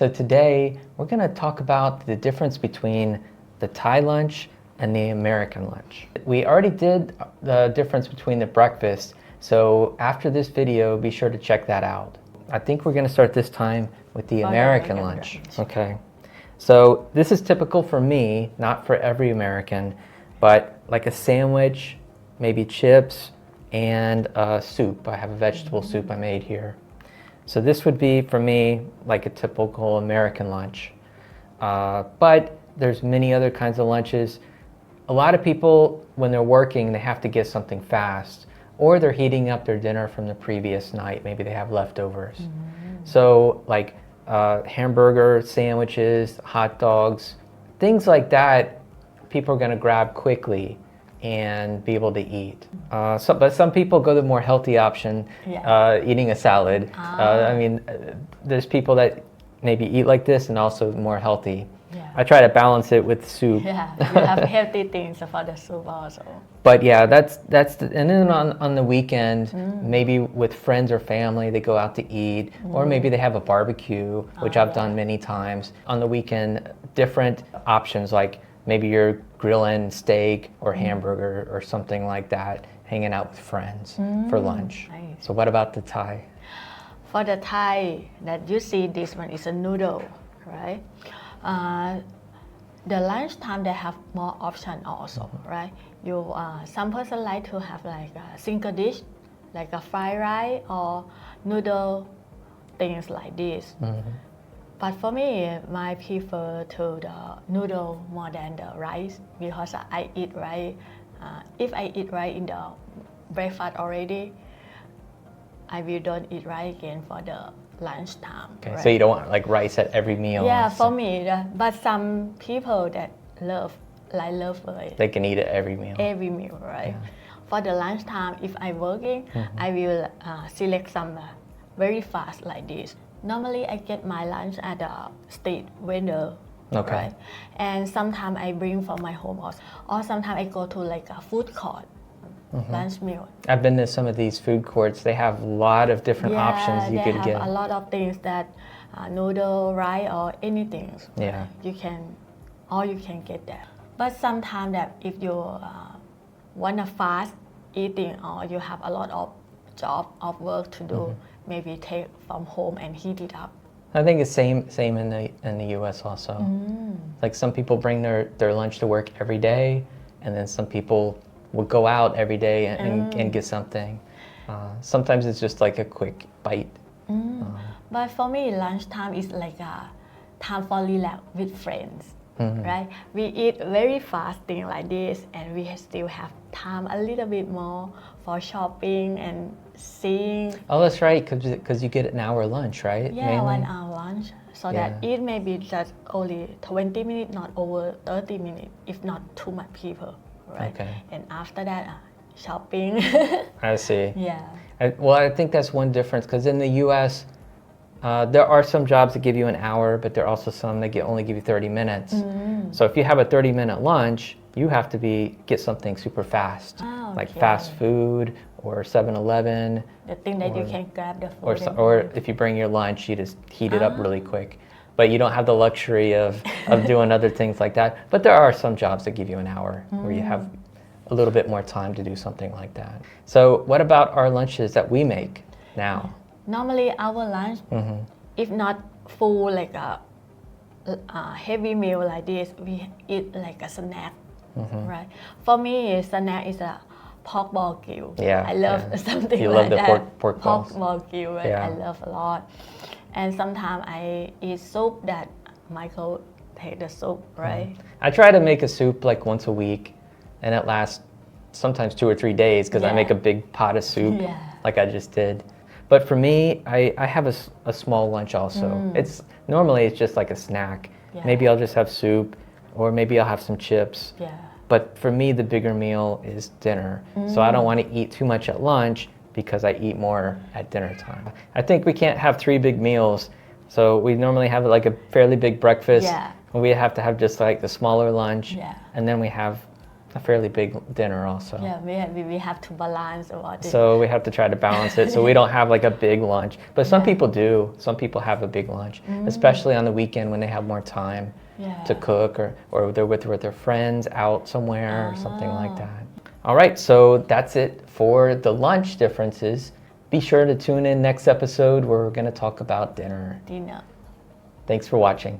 So today we're going to talk about the difference between the Thai lunch and the American lunch. We already did the difference between the breakfast, so after this video, be sure to check that out. I think we're going to start this time with the Oh, American American lunch. lunch. Okay. So this is typical for me, not for every American, but like a sandwich, maybe chips, and a soup. I have a vegetable soup I made here. So this would be for me like a typical American lunch. Uh, but there's many other kinds of lunches. A lot of people, when they're working, they have to get something fast, or they're heating up their dinner from the previous night. Maybe they have leftovers. So like uh, hamburger sandwiches, hot dogs, things like that, people are going to grab quickly and be able to eat. Uh, so, but some people go the more healthy option, Yeah. uh, eating a salad. Uh, I mean, there's people that maybe eat like this and also more healthy. Yeah. I try to balance it with soup. Yeah, you have healthy things for the soup also. But yeah, that's that's the, and then on on the weekend, maybe with friends or family, they go out to eat, or maybe they have a barbecue, which I've done many times. On the weekend, different options like maybe you're grilling steak or hamburger or something like that, hanging out with friends for lunch. nice. So what about the Thai? For the Thai, that you see this one is a noodle, right? Uh, the lunchtime they have more option also, right? You uh, some person like to have like a single dish, like a fried rice or noodle, things like this. But for me, I prefer to the noodle more than the rice because I eat rice. Uh, if I eat rice in the breakfast already, I will don't eat rice again for the lunchtime. Okay, right? so you don't want like rice at every meal. Yeah, and for me, the- but some people that love like love rice they can eat it every meal. every meal, right? For the lunchtime, if I'm working, Mm-hmm. I will uh, select some uh, very fast like this. Normally, I get my lunch at the street vendor. Okay. Right? And sometimes I bring from my home also. Or sometimes I go to like a food court, Mm-hmm. lunch meal. I've been to some of these food courts. They have a lot of different options you could get. they have a lot of things that uh, noodle, rice, or anything. Yeah. You can, all you can get that. But sometimes that if you uh, want a fast eating or you have a lot of job of work to do, Mm-hmm. Maybe take from home and heat it up. I think it's same same in the in the U.S. also. Mm. Like some people bring their, their lunch to work every day, and then some people will go out every day and, and, Mm. and get something. Uh, sometimes it's just like a quick bite. But for me, lunchtime is like a time for relax with friends, Mm-hmm. right? We eat very fast thing like this, and we still have time a little bit more for shopping and seeing. Oh, that's right, because you get an hour lunch, right? Yeah, Mainly? one hour lunch, so that it may be just only 20 minutes, not over 30 minutes, if not too much people, right? Okay. And after that, uh, shopping. I see. yeah. I, well, I think that's one difference because in the U.S., uh, there are some jobs that give you an hour, but there are also some that get, only give you 30 minutes. Mm. So if you have a 30-minute lunch, you have to be get something super fast, Ah, like okay. fast food or 7-Eleven, The thing that you Or- can grab the food. or so, or if you bring your lunch, you just heat it up Ah. really quick. But you don't have the luxury of, of doing other things like that. But there are some jobs that give you an hour where you have a little bit more time to do something like that. So what about our lunches that we make now? Normally, our lunch, Mm-hmm. if not full like a, a heavy meal like this, we eat like a snack, Mm-hmm. right? For me, snack is a pork ball. Yeah, I love yeah. something You like love the that. pork- pork balls. ball right? Yeah. I love a lot. And sometimes I eat soup that Michael take the soup, right? I try to make a soup like once a week, and it lasts sometimes two or three days because I make a big pot of soup, Yeah. like I just did. But for me, I, I have a small lunch also. It's normally it's just like a snack. Mm. Yeah. Maybe I'll just have soup, or maybe I'll have some chips. Yeah. But for me, the bigger meal is dinner. So I don't mm. want to eat too much at lunch because I eat more at dinner time. I think we can't have three big meals. So we normally have like a fairly big breakfast. Yeah. And we have to have just like the smaller lunch. Yeah. And then we have a fairly big dinner also. Yeah, we have, we, have to balance about it. So we have to try to balance it so we don't have like a big lunch. But some Yeah. Mm. people do. Some people have a big lunch, especially on the weekend when they have more time yeah. to cook or, or they're with, with their friends out somewhere or something like Ah. that. All right, so that's it for the lunch differences. Be sure to tune in next episode where we're going to talk about dinner. dinner. Thanks for watching.